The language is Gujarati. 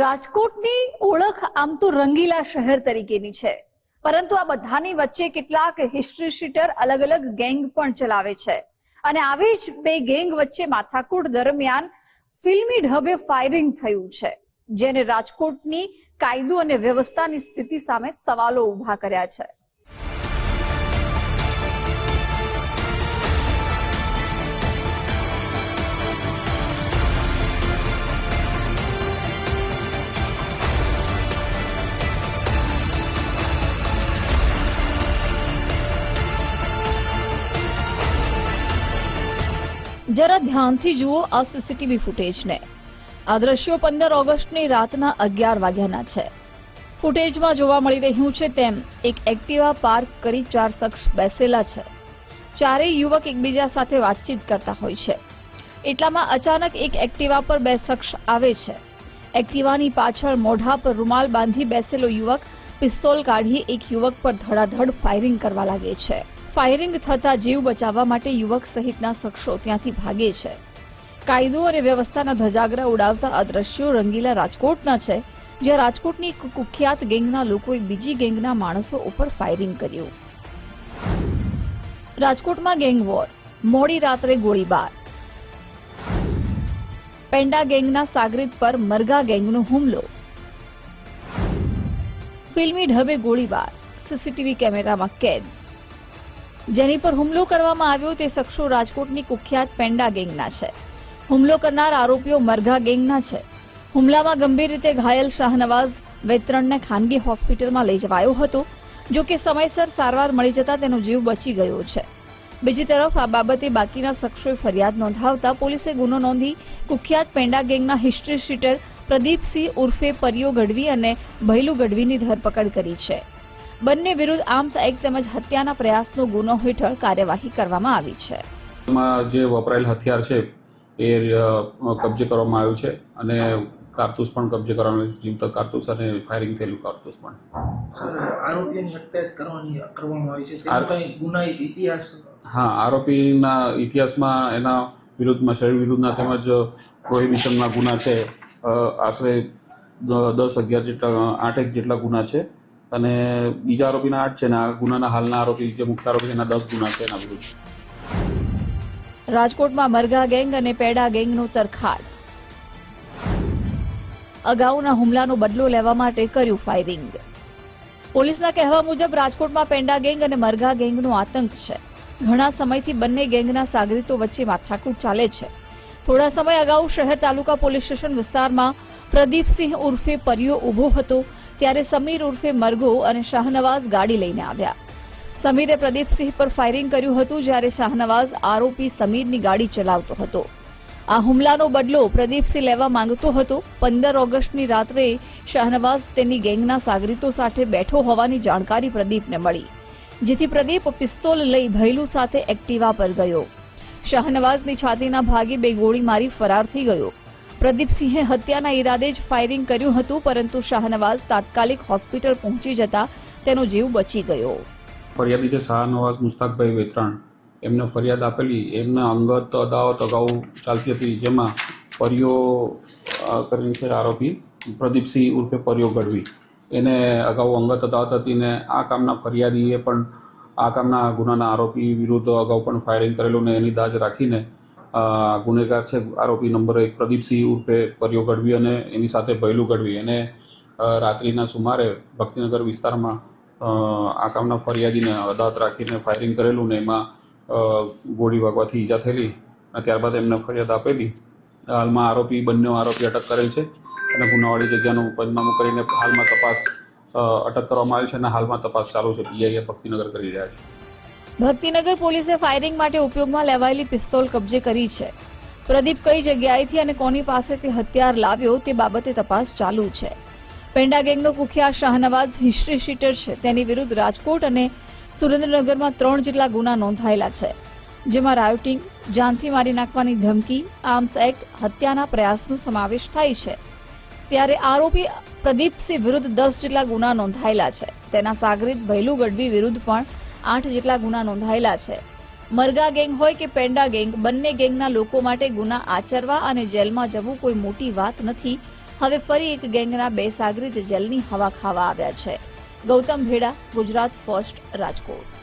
રાજકોટની ઓળખ આમ તો રંગીલા શહેર તરીકેની છે. પરંતુ આ બધાની વચ્ચે કેટલાક હિસ્ટ્રી શીટર અલગ અલગ ગેંગ પણ ચલાવે છે. અને આવી જ બે ગેંગ વચ્ચે માથાકૂટ દરમિયાન ફિલ્મી ઢબે ફાયરિંગ થયું છે, જેને રાજકોટની કાયદો અને વ્યવસ્થાની સ્થિતિ સામે સવાલો ઊભા કર્યા છે. જરા ધ્યાનથી જુઓ આ સીસીટીવી ફૂટેજને આ દ્રશ્યો પંદર ઓગસ્ટની રાતના અગિયાર વાગ્યાના છે. ફૂટેજમાં જોવા મળી રહ્યું છે તેમ એક એક્ટિવા પાર્ક કરી ચાર શખ્સ બેસેલા છે. ચારેય યુવક એકબીજા સાથે વાતચીત કરતા હોય છે. એટલામાં અચાનક એક એક્ટિવા પર બે શખ્સ આવે છે. એક્ટિવાની પાછળ મોઢા પર રૂમાલ બાંધી બેસેલો યુવક પિસ્તોલ કાઢી એક યુવક પર ધડાધડ ફાયરિંગ કરવા લાગે છે. ફાયરિંગ થતા જીવ બચાવવા માટે યુવક સહિતના શખ્સો ત્યાંથી ભાગે છે. કાયદો અને વ્યવસ્થાના ધજાગરા ઉડાવતા આ દ્રશ્યો રંગીલા રાજકોટના છે, જ્યાં રાજકોટની કુખ્યાત ગેંગના લોકોએ બીજી ગેંગના માણસો ઉપર ફાયરિંગ કર્યું. રાજકોટમાં ગેંગ વોર, મોડી રાત્રે ગોળીબાર. પેન્ડા ગેંગના સાગરીત પર મરગા ગેંગનો હુમલો. ફિલ્મી ઢબે ગોળીબાર, સીસીટીવી કેમેરામાં કેદ. જેની પર હુમલો કરવામાં આવ્યો તે શખ્સો રાજકોટની કુખ્યાત પેન્ડા ગેંગના છે. હુમલો કરનાર આરોપીઓ મરઘા ગેંગના છે. હુમલામાં ગંભીર રીતે ઘાયલ શાહનવાઝ વેતરણને ખાનગી હોસ્પિટલમાં લઈ જવાયો હતો, જો કે સમયસર સારવાર મળી જતા તેનો જીવ બચી ગયો છે. બીજી તરફ આ બાબતે બાકીના શખ્સોએ ફરિયાદ નોંધાવતા પોલીસે ગુનો નોંધી કુખ્યાત પેંડા ગેંગના હિસ્ટ્રી શીટર પ્રદીપસિંહ ઉર્ફે પરિયો ગઢવી અને ભૈલુ ગઢવીની ધરપકડ કરી છે. બંને વિરુદ્ધ આર્મ્સ એક્ટ તેમજ હત્યાના પ્રયાસનો ગુનો હેઠળ કાર્યવાહી કરવામાં આવી છે. માં જે વપરાયેલ હથિયાર છે એ કબજે કરવામાં આવ્યું છે અને કારતૂસ પણ કબજે કરવામાં જીવતા કારતૂસ અને ફાયરિંગ થયેલું કારતૂસ પણ. સર આરોપીઓની અટકાયત કરવાની કરવામાં આવી છે. તેનો ગુનાહિત ઇતિહાસ? હા આરોપીના ઇતિહાસમાં એના વિરુદ્ધમાં શરીર વિરુદ્ધના તેમજ પ્રોહિબિશનના ગુના છે. આશરે દસ અગિયાર જેટલા આઠેક જેટલા ગુના છે. અને બીજા આરોપીના આઠ છે ને આ ગુનાના હાલના આરોપી જે મુખ્ય આરોપી એના દસ ગુના છે એના વિરુદ્ધ. રાજકોટમાં મરઘા ગેંગ અને પેડા ગેંગનો તરખાડ અગાઉના હુમલાનો બદલો લેવા માટે કર્યું ફાયરિંગ. પોલીસના કહેવા મુજબ રાજકોટમાં પેન્ડા ગેંગ અને મરઘા ગેંગનો આતંક છે. ઘણા સમયથી બંને ગેંગના સાગરીતો વચ્ચે માથાકૂટ ચાલે છે. થોડા સમય અગાઉ શહેર તાલુકા પોલીસ સ્ટેશન વિસ્તારમાં પ્રદીપસિંહ ઉર્ફે પરિયો ઊભો હતો. ત્યારે સમીર ઉર્ફે મરઘો અને શાહનવાઝ ગાડી લઈને આવ્યા. સમીરે પ્રદીપસિંહ પર ફાયરિંગ કર્યું હતું જ્યારે શાહનવાઝ આરોપી સમીરની ગાડી ચલાવતો હતો. આ હુમલાનો બદલો પ્રદીપસિંહ લેવા માંગતો હતો. પંદર ઓગસ્ટની રાત્રે શાહનવાઝ તેની ગેંગના સાગરીતો સાથે બેઠો હોવાની જાણકારી પ્રદીપને મળી, જેથી પ્રદીપ પિસ્તોલ લઈ ભૈલુ સાથે એક્ટિવા પર ગયો. શાહનવાઝની છાતીના ભાગે બે ગોળી મારી ફરાર થઈ ગયો. પ્રદીપસિંહે હત્યાના ઈરાદે જ ફાયરિંગ કર્યું હતું, પરંતુ શાહનવાઝ તાત્કાલિક હોસ્પિટલ પહોંચી જતા તેનો જીવ બચી ગયો. ફરિયાદી છે શાહનવાઝ મુસ્તાકભાઈ વેતરાણ. એમને ફરિયાદ આપેલી. એમના અંગત અદાવત અગાઉ ચાલતી હતી, જેમાં પરિયો કરીને છે આરોપી પ્રદીપસિંહ ઉર્ફે પરિયો ગઢવી. એને અગાઉ અંગત અદાવત હતી ને આ કામના ફરિયાદીએ પણ આ કામના ગુનાના આરોપી વિરુદ્ધ અગાઉ પણ ફાયરિંગ કરેલું ને એની દાજ રાખીને ગુનેગાર છે, આરોપી નંબર એક પ્રદીપસિંહ ઉર્ફે પરિયો ગઢવી અને એની સાથે ભયલું ગઢવી. એને રાત્રિના સુમારે ભક્તિનગર વિસ્તારમાં આ કામના ફરિયાદીને અદાવત રાખીને ફાયરિંગ કરેલું ને એમાં ગોળી વાગવાથી ઈજા થયેલી અને ત્યારબાદ એમને ફરિયાદ આપેલી. હાલમાં આરોપી, બંને આરોપી અટક કરેલ છે અને ગુનાવાળી જગ્યાનું પંચનામું કરીને હાલમાં તપાસ અટક કરવામાં આવી છે અને હાલમાં તપાસ ચાલુ છે. પીઆઈએ ભક્તિનગર કરી રહ્યા છે. ભક્તિનગર પોલીસે ફાયરિંગ માટે ઉપયોગમાં લેવાયેલી પિસ્તોલ કબજે કરી છે. પ્રદીપ કઈ જગ્યાએથી અને કોની પાસેથી હથિયાર લાવ્યો તે બાબતે તપાસ ચાલુ છે. પેન્ડા ગેંગનો કુખ્યાત શાહનવાઝ હિસ્ટ્રી શીટર છે. તેની વિરુદ્ધ રાજકોટ અને સુરેન્દ્રનગરમાં ત્રણ જેટલા ગુના નોંધાયેલા છે. જેમાં રાયોટિંગ, જાનથી મારી નાખવાની ધમકી, આર્મ્સ એક્ટ, હત્યાના પ્રયાસનો સમાવેશ થાય છે. ત્યારે આરોપી પ્રદીપસિંહ વિરુદ્ધ દસ જેટલા ગુના નોંધાયેલા છે. તેના સાગરીત ભૈલુ ગઢવી વિરુદ્ધ પણ આઠ જેટલા ગુના નોંધાયેલા છે. મરગા ગેંગ હોય કે પેન્ડા ગેંગ, બંને ગેંગના લોકો માટે ગુના આચરવા અને જેલમાં જવું કોઈ મોટી વાત નથી. હવે ફરી એક ગેંગના બે સાગરીત જેલની હવા ખાવા આવ્યા છે. ગૌતમ ભેડા, ગુજરાત ફર્સ્ટ રાજકોટ.